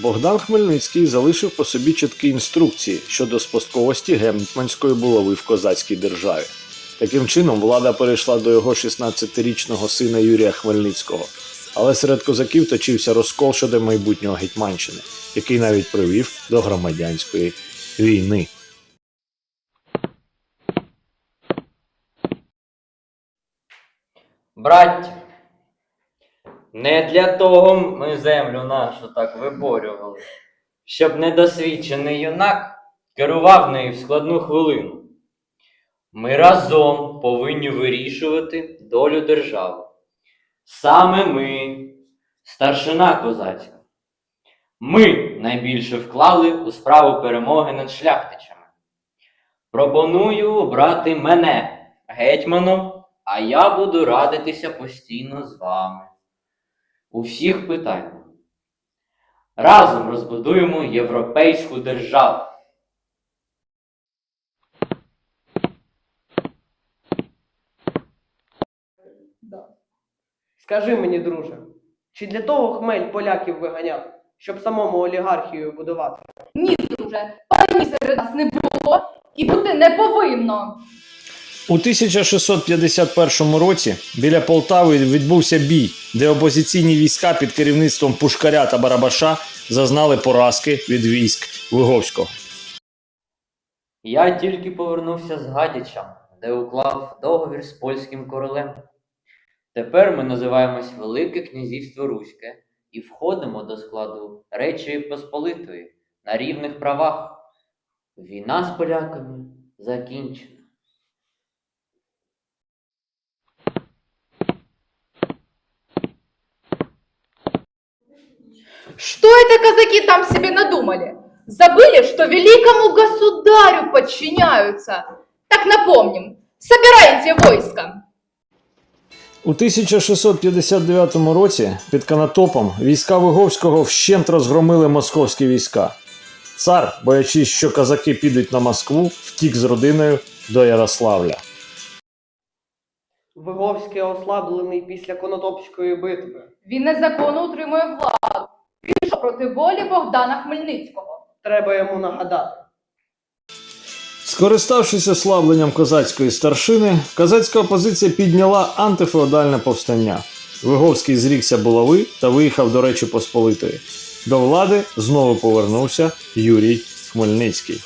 Богдан Хмельницький залишив по собі чіткі інструкції щодо спадковості гетьманської булави в козацькій державі. Таким чином, влада перейшла до його 16-річного сина Юрія Хмельницького. Але серед козаків точився розкол щодо майбутнього Гетьманщини, який навіть привів до громадянської війни. Браття, не для того ми землю нашу так виборювали, щоб недосвідчений юнак керував нею в складну хвилину. Ми разом повинні вирішувати долю держави. Саме ми, старшина козацька. Ми найбільше вклали у справу перемоги над шляхтичами. Пропоную обрати мене гетьманом а я буду радитися постійно з вами у всіх питаннях. Разом розбудуємо європейську державу. Скажи мені, друже, чи для того хмель поляків виганяв, щоб самому олігархію будувати? Ні, друже, пані серед нас не було і бути не повинно. У 1651 році біля Полтави відбувся бій, де опозиційні війська під керівництвом Пушкаря та Барабаша зазнали поразки від військ Виговського. Я тільки повернувся з Гадяча, де уклав договір з польським королем. Тепер ми називаємось Велике Князівство Руське і входимо до складу Речі Посполитої на рівних правах. Війна з поляками закінчена. Что это казаки там себе надумали? Забыли, что великому государю подчиняются? Так напомним, собирайте войско. У 1659 році під Канатопом війська Виговського вщент розгромили московські війська. Цар, боячись, що козаки підуть на Москву, втік з родиною до Ярославля. Виговський ослаблений після Конотопської битви. Він незаконно утримує владу. Проти волі Богдана Хмельницького. Треба йому нагадати. Скориставшись ослабленням козацької старшини, козацька опозиція підняла антифеодальне повстання. Виговський зрікся булави та виїхав до Речі Посполитої. До влади знову повернувся Юрій Хмельницький.